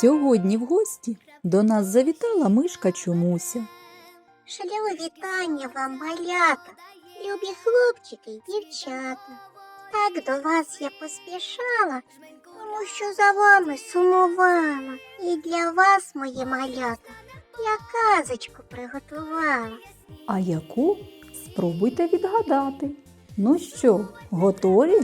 Сьогодні в гості до нас завітала мишка чомуся. Шлю вітання вам, малята, любі хлопчики й дівчата. Так до вас я поспішала, тому що за вами сумувала. І для вас, мої малята, я казочку приготувала. А яку спробуйте відгадати. Ну що, готові?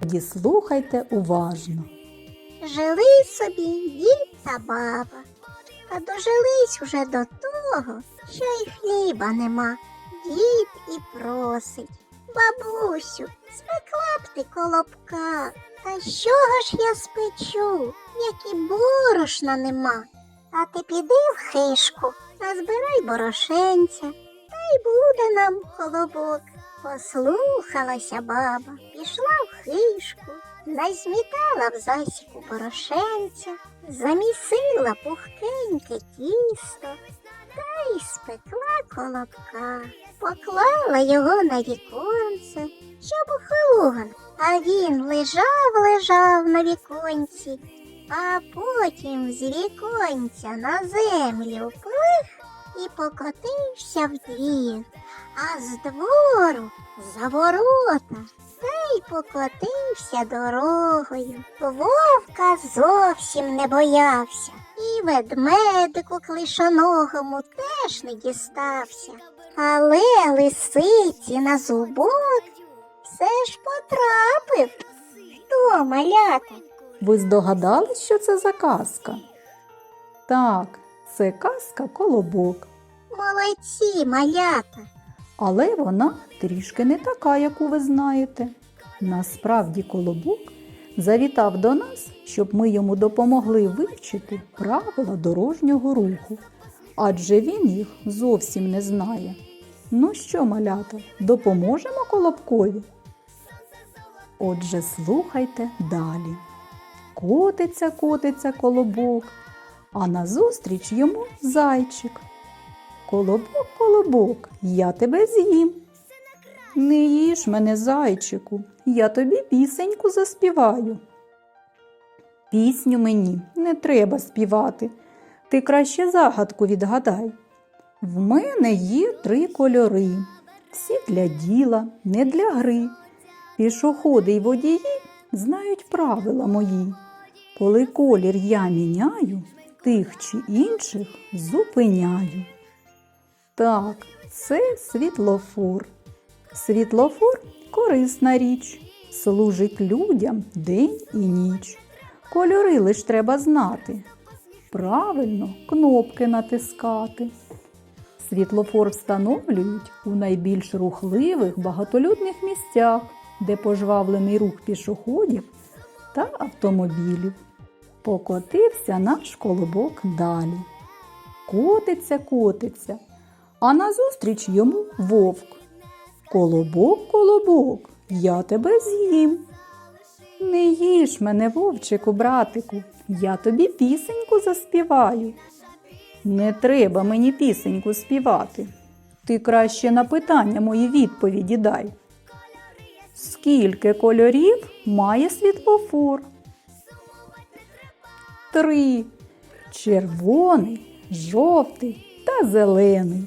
Тоді слухайте уважно. Жили собі дід та баба, та дожились уже до того, що й хліба нема. Дід і просить. Бабусю, спекла б ти колобка. Та чого ж я спечу, як і борошна нема? А ти піди в хишку, назбирай борошенця, та й буде нам колобок. Послухалася баба, пішла в хишку, назмітала в засіку порошенця, замісила пухкеньке тісто та й спекла колобка, поклала його на віконце, щоб охолон. А він лежав, лежав на віконці, а потім з віконця на землю плих і покотився в двір, а з двору за ворота та й покотився дорогою. Вовка зовсім не боявся, і ведмедику клишоногому теж не дістався. Але лисиці на зубок все ж потрапив. Хто малята? Ви здогадались, що це за казка? Так, це казка колобок, Молодці, малята. Але вона трішки не така, яку ви знаєте. Насправді колобок завітав до нас, щоб ми йому допомогли вивчити правила дорожнього руху, адже він їх зовсім не знає. Ну що, малята, допоможемо колобкові? Отже, слухайте далі. Котиться, котиться колобок, а назустріч йому зайчик. Колобок, колобок, я тебе з'їм. Не їж мене, зайчику, я тобі пісеньку заспіваю. Пісню мені не треба співати. Ти краще загадку відгадай. В мене є три кольори, всі для діла, не для гри. Пішоходи й водії знають правила мої. Коли колір я міняю, тих чи інших зупиняю. Так, це світлофор. Світлофор корисна річ, служить людям день і ніч. Кольори лиш треба знати. Правильно кнопки натискати. Світлофор встановлюють у найбільш рухливих багатолюдних місцях, де пожвавлений рух пішоходів та автомобілів. Покотився наш колобок далі. Котиться, котиться, а назустріч йому вовк. Колобок, колобок, я тебе з'їм. Не їж мене, вовчику, братику, я тобі пісеньку заспіваю. Не треба мені пісеньку співати. Ти краще на питання мої відповіді дай. Скільки кольорів має світлофор? Три. Червоний, жовтий та зелений.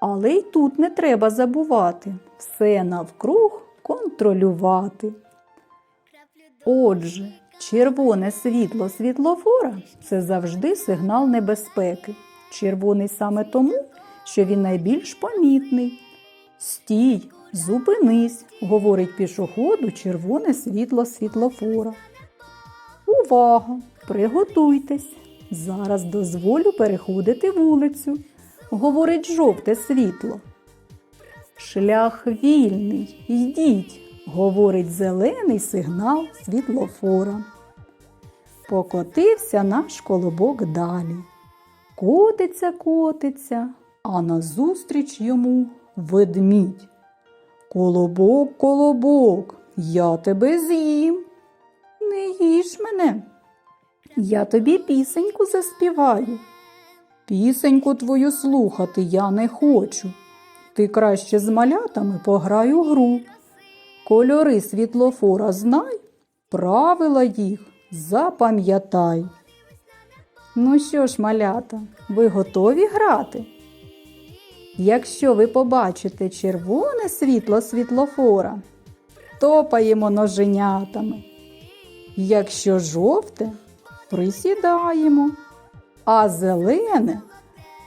Але й тут не треба забувати все навкруг контролювати. Отже, червоне світло світлофора це завжди сигнал небезпеки. Червоний саме тому, що він найбільш помітний. Стій, зупинись, говорить пішоходу червоне світло світлофора. Увага! Приготуйтесь! Зараз дозволю переходити вулицю, говорить жовте світло. Шлях вільний, йдіть, говорить зелений сигнал світлофора. Покотився наш колобок далі. Котиться, котиться, а назустріч йому ведмідь. Колобок, колобок, я тебе з'їм. Не їж мене. Я тобі пісеньку заспіваю. Пісеньку твою слухати я не хочу. Ти краще з малятами пограй у гру. Кольори світлофора знай, правила їх запам'ятай. Ну що ж, малята, ви готові грати? Якщо ви побачите червоне світло світлофора, топаємо ноженятами. Якщо жовте, присідаємо, а зелене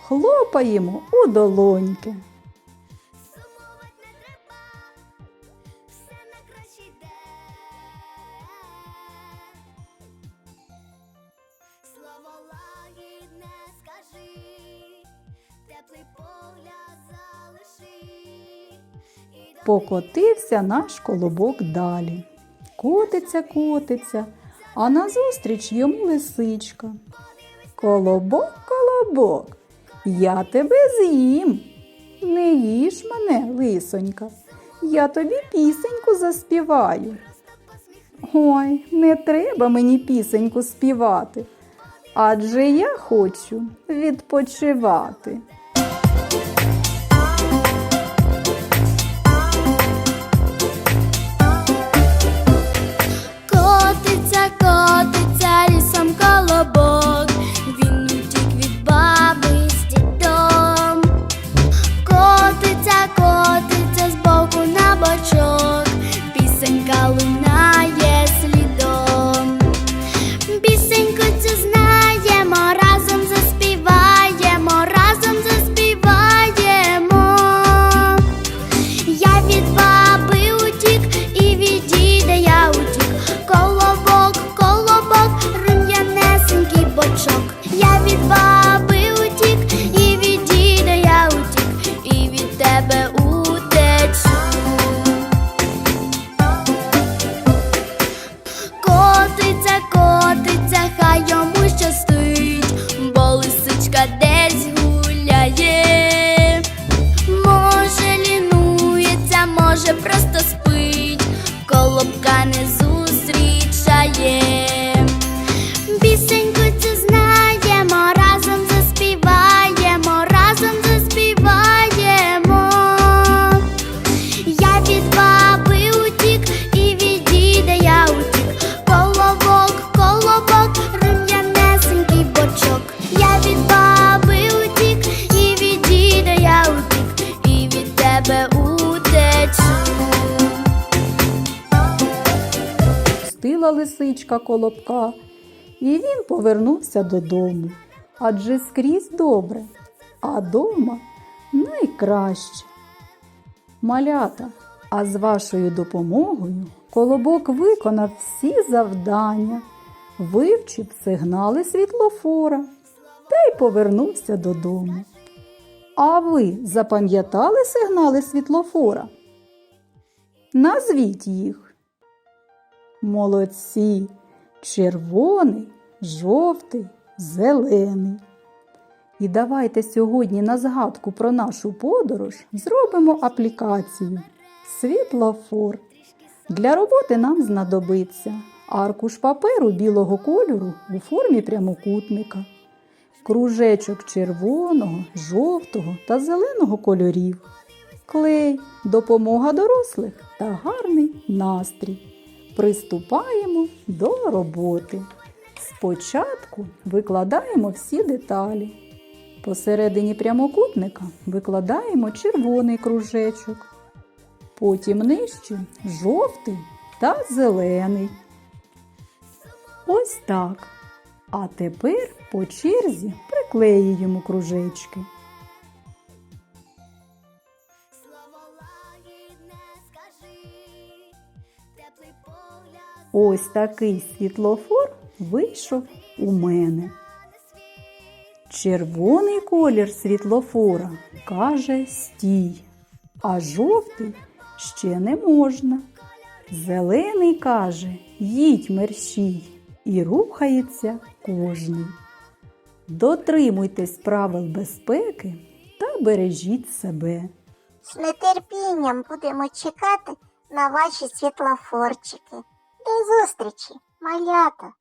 хлопаємо у долоньки. Слово лагідне скажи, теплий погляд залиши. Покотився наш колобок далі. Котиться, котиться, а назустріч йому лисичка. Колобок, колобок, я тебе з'їм. Не їж мене, лисонька, я тобі пісеньку заспіваю. Ой, не треба мені пісеньку співати, адже я хочу відпочивати. Лисичка колобка, і він повернувся додому. Адже скрізь добре, а дома найкраще. Малята, а з вашою допомогою колобок виконав всі завдання, вивчив сигнали світлофора та й повернувся додому. А ви запам'ятали сигнали світлофора? Назвіть їх. Молодці, червоний, жовтий, зелений. І давайте сьогодні на згадку про нашу подорож зробимо аплікацію Світлофор. Для роботи нам знадобиться аркуш паперу білого кольору у формі прямокутника, кружечок червоного, жовтого та зеленого кольорів, клей, допомога дорослих та гарний настрій. Приступаємо до роботи. Спочатку викладаємо всі деталі. Посередині прямокутника викладаємо червоний кружечок, потім нижче жовтий та зелений. Ось так. А тепер по черзі приклеюємо кружечки. Ось такий світлофор вийшов у мене. Червоний колір світлофора каже стій, а жовтий ще не можна. Зелений каже їдь мерщій, і рухається кожний. Дотримуйтесь правил безпеки та бережіть себе. З нетерпінням будемо чекати на ваші світлофорчики. До зустрічі, малята!